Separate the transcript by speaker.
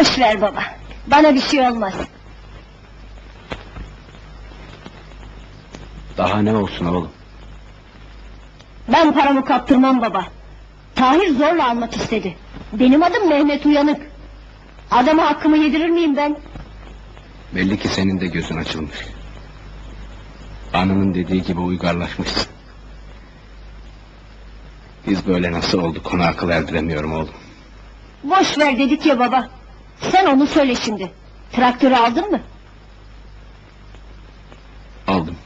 Speaker 1: Boş ver baba. Bana bir şey olmaz.
Speaker 2: Daha ne olsun oğlum?
Speaker 1: Ben paramı kaptırmam baba. Tahir zorla almak istedi. Benim adım Mehmet Uyanık. Adama hakkımı yedirir miyim ben?
Speaker 2: Belli ki senin de gözün açılmış. Anının dediği gibi uygarlaşmışsın. Biz böyle nasıl olduk ona akıl erdiremiyorum oğlum.
Speaker 1: Boş ver dedik ya baba. Sen onu söyle şimdi. Traktörü aldın mı? Aldım.